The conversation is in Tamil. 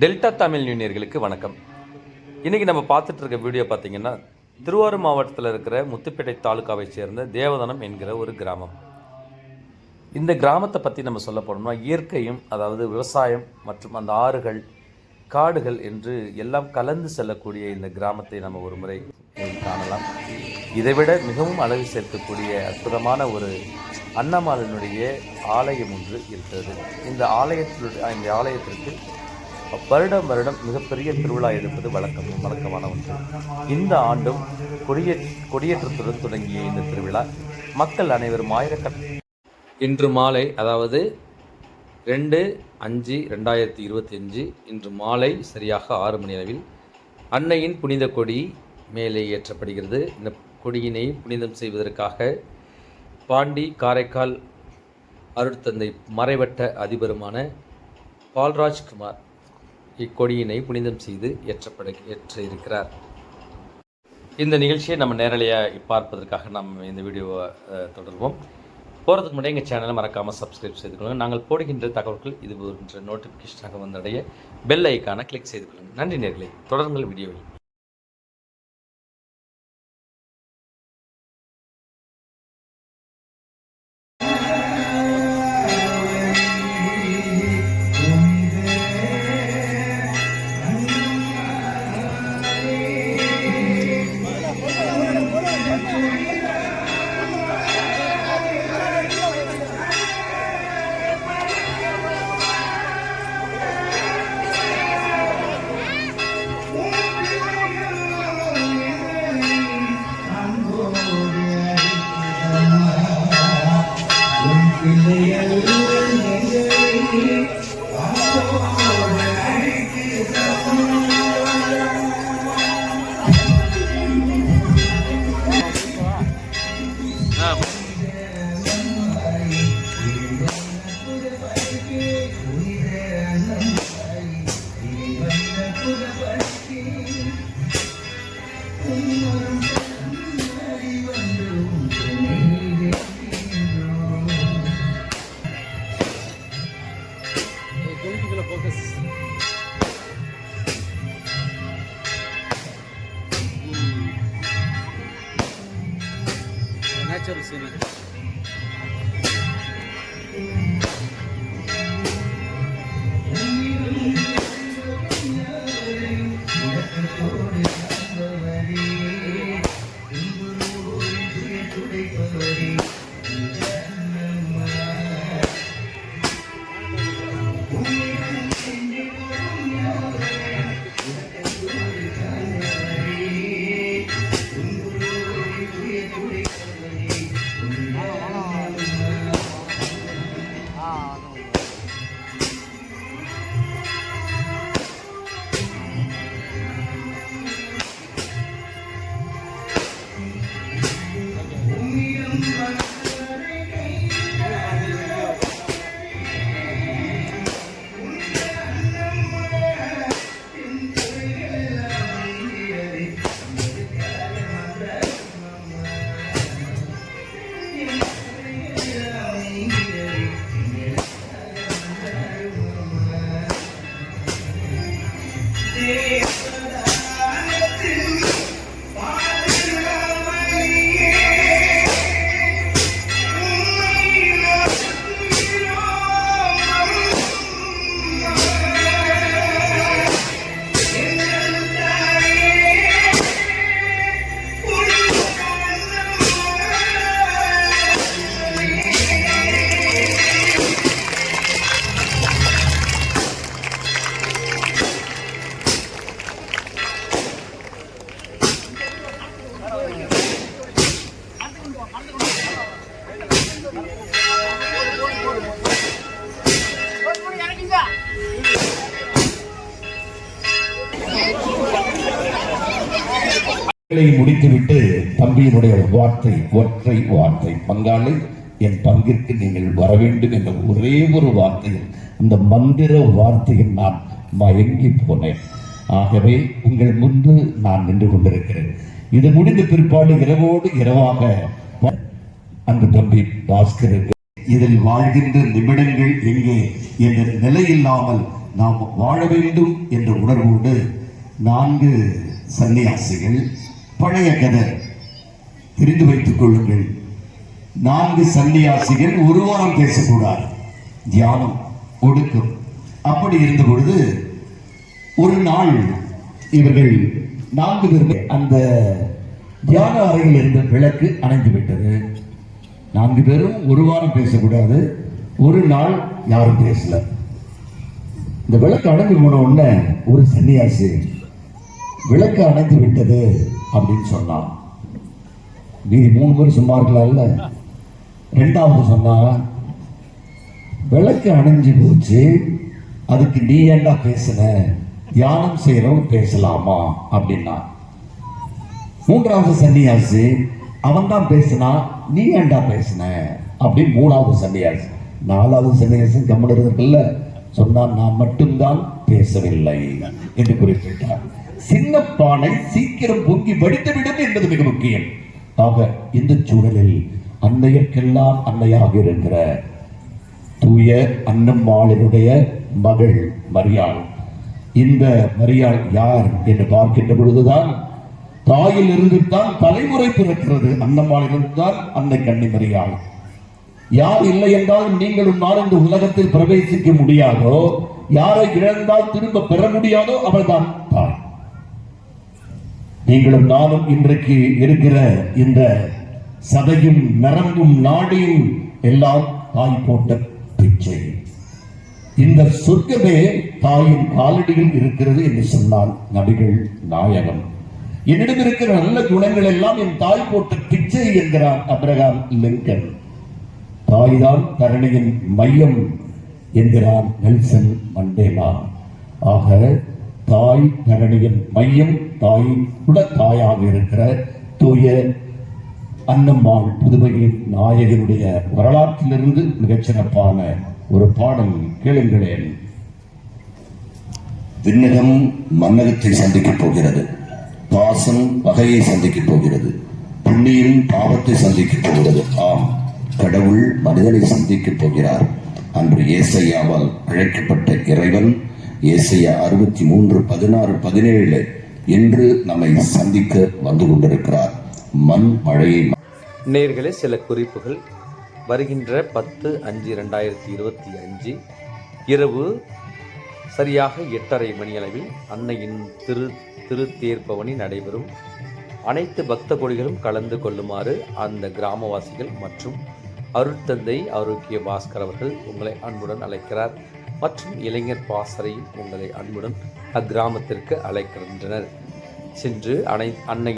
டெல்டா தமிழ் யூனியர்களுக்கு வணக்கம். இன்றைக்கி நம்ம பார்த்துட்டு இருக்க வீடியோ பார்த்தீங்கன்னா திருவாரூர் மாவட்டத்தில் இருக்கிற முத்துப்பேட்டை தாலுக்காவை சேர்ந்த தேவதனம் என்கிற ஒரு கிராமம். இந்த கிராமத்தை பற்றி நம்ம சொல்ல போனோம்னா இயற்கையும் அதாவது விவசாயம் மற்றும் அந்த ஆறுகள் காடுகள் என்று எல்லாம் கலந்து செல்லக்கூடிய இந்த கிராமத்தை நம்ம ஒரு முறை காணலாம். இதைவிட மிகவும் அழகு சேர்க்கக்கூடிய அற்புதமான ஒரு அன்னமாலனுடைய ஆலயம் ஒன்று இருக்கிறது. இந்த ஆலயத்தினுடைய இந்த ஆலயத்திற்கு வருடம் வருடம் மிகப்பெரிய திருவிழா எடுப்பது வழக்கம் வழக்கமான ஒன்று. இந்த ஆண்டும் கொடியே கொடியேற்றத்துடன் தொடங்கிய இந்த திருவிழா மக்கள் அனைவரும் ஆயிரக்கணக்கான இன்று மாலை அதாவது ரெண்டு அஞ்சு ரெண்டாயிரத்தி இருபத்தி அஞ்சு இன்று மாலை சரியாக ஆறு மணி அளவில் அன்னையின் புனித கொடி மேலே ஏற்றப்படுகிறது. இந்த கொடியினை புனிதம் செய்வதற்காக பாண்டி காரைக்கால் அருட்தந்தை மறைவட்ட அதிபருமான பால்ராஜ்குமார் இக்கொடியினை புனிதம் செய்து ஏற்றப்பட ஏற்ற இருக்கிறார் இந்த நிகழ்ச்சியை நம்ம நேரலையாக பார்ப்பதற்காக நம்ம இந்த வீடியோவை தொடர்வோம். போகிறதுக்கு முன்னாடி எங்கள் சேனலை மறக்காமல் சப்ஸ்கிரைப் செய்து கொள்ளுங்கள் நாங்கள் போடுகின்ற தகவல்கள் இது போன்ற நோட்டிஃபிகேஷனாக வந்தடைய பெல் ஐக்கானை கிளிக் செய்து கொள்ளுங்கள் நன்றி நேர்களை. தொடருங்கள் வீடியோவில் natural চলছে முடித்துவிட்டு தம்பியினுடைய வார்த்தை ஒற்றை வார்த்தை பங்காளி என் பங்கிற்கு நீங்கள் வர வேண்டும் என்ற ஒரே ஒரு வார்த்தையில் அந்த மந்திர வார்த்தையில் நான் மயங்கி போனேன். ஆகவே உங்கள் முன்பு நான் நின்று கொண்டிருக்கிறேன். இது முடிந்த பிற்பாடு இரவோடு இரவாக அந்த தம்பி பாஸ்கருக்கு இதில் வாழ்கின்ற நிமிடங்கள் எங்கே? என்ற நிலையில்லாமல் நாம் வாழ வேண்டும் என்ற உணர்வோடு நான்கு சன்னியாசிகள் பழைய கதை. தெரிந்து வைத்துக் கொள்ளுங்கள். நான்கு சன்னியாசிகள் ஒரு வாரம் பேசக்கூடாது. தியானம் ஒடுக்கம். அப்படி இருந்த பொழுது ஒரு நாள் இவர்கள் நான்கு பேருமே அந்த தியான அறையில் இருந்த விளக்கு அணைந்து விட்டது. நான்கு பேரும் ஒரு வாரம் பேசக்கூடாது. ஒரு நாள் யாரும் பேசல. இந்த விளக்கு அணைந்து போன உடனே ஒரு சன்னியாசி விளக்கு அணைந்து விட்டது. அப்படின்னு சொன்னான். மீதி மூணு பேர் சும்மா இருக்கலாம்ல? ரெண்டாவது சொன்னான் விளக்கு அணைஞ்சு போச்சு அதுக்கு நீ ஏன்டா பேசுன? தியானம் செய்யறவங்க பேசலாமா? அப்படின்னா மூன்றாவது சன்னியாசி அவன் தான் பேசினா நீ ஏன்டா பேசின? அப்படின்னு மூணாவது சன்னியாசி. நாலாவது சன்னியாசி கம்மன் இருக்குல்ல சொன்னான் நான் மட்டும்தான் பேசவில்லை என்று குறிப்பிட்டார். சின்ன பானை சீக்கிரம் பொங்கி வடித்துவிடும் என்பது மிக முக்கியம். ஆக இந்த சூழலில் அன்னையர்க்கெல்லாம் அன்னையாக இருக்கிற தூய அன்னம்மாளினுடைய மகள் மரியாள். இந்த மரியாள் யார் என்று பார்க்கின்ற பொழுதுதான் தாயில் இருந்து தான் தலைமுறை பிறக்கிறது. அன்னம்மாளிலிருந்து தான் அன்னை கண்ணி மரியாள். யார் இல்லை என்றால் நீங்களும் நான் இந்த உலகத்தில் பிரவேசிக்க முடியாதோ யாரை இழந்தால் திரும்ப பெற முடியாதோ அவள்தான். நீங்களும் நானும் இன்றைக்கு இருக்கிற இந்த சதையும் நரம்பும் நாடியும் எல்லாம் தாய் போட்ட பிச்சை. இந்த சொர்க்கமே தாயின் காலடியில் இருக்கிறது என்று சொன்னார் நபிகள் நாயகம். என்னிடம் இருக்கிற நல்ல குணங்கள் எல்லாம் என் தாய் போட்ட பிச்சை என்கிறார் அப்ரகாம் லிங்கன். தாய்தான் தரணியின் மையம் என்கிறார் நெல்சன் மண்டேலா. ஆக தாய் தரணியின் மையம் தாயின் கூட தாயாக இருக்கிற தூய அன்னம்மாள் புதுமையின் நாயகனுடைய வரலாற்றிலிருந்து மிகச்சிறப்பான ஒரு பாடல் கேளுங்களேன். விண்ணகம் மன்னகத்தை சந்திக்கப் போகிறது. பாசம் பகையை சந்திக்கப் போகிறது. புண்ணியம் பாவத்தை சந்திக்கப் போகிறது. ஆம் கடவுள் மனிதனை சந்திக்கப் போகிறார். அன்று ஏசையாவால் அழைக்கப்பட்ட இறைவன் ஏசையா அறுபத்தி மூன்று பதினாறு பதினேழு என்று நம்மை சந்திக்க வந்து கொண்டிருக்கிறார் மண் மழையை நேர்களே சில குறிப்புகள். வருகின்ற பத்து அஞ்சு ரெண்டாயிரத்தி இருபத்தி அஞ்சு இரவு சரியாக எட்டரை மணியளவில் அன்னையின் திரு திருத்தேர்ப்பவனி நடைபெறும். அனைத்து பக்த கொடிகளும் கலந்து கொள்ளுமாறு அந்த கிராமவாசிகள் மற்றும் அருட்தந்தை ஆரோக்கிய பாஸ்கர் அவர்கள் உங்களை அன்புடன் அழைக்கிறார். மற்றும் இளைஞர் பாசறையில் உங்களை அன்புடன் அக்கிராமத்திற்கு அழைக்கின்றனர். சென்று அனை அன்னை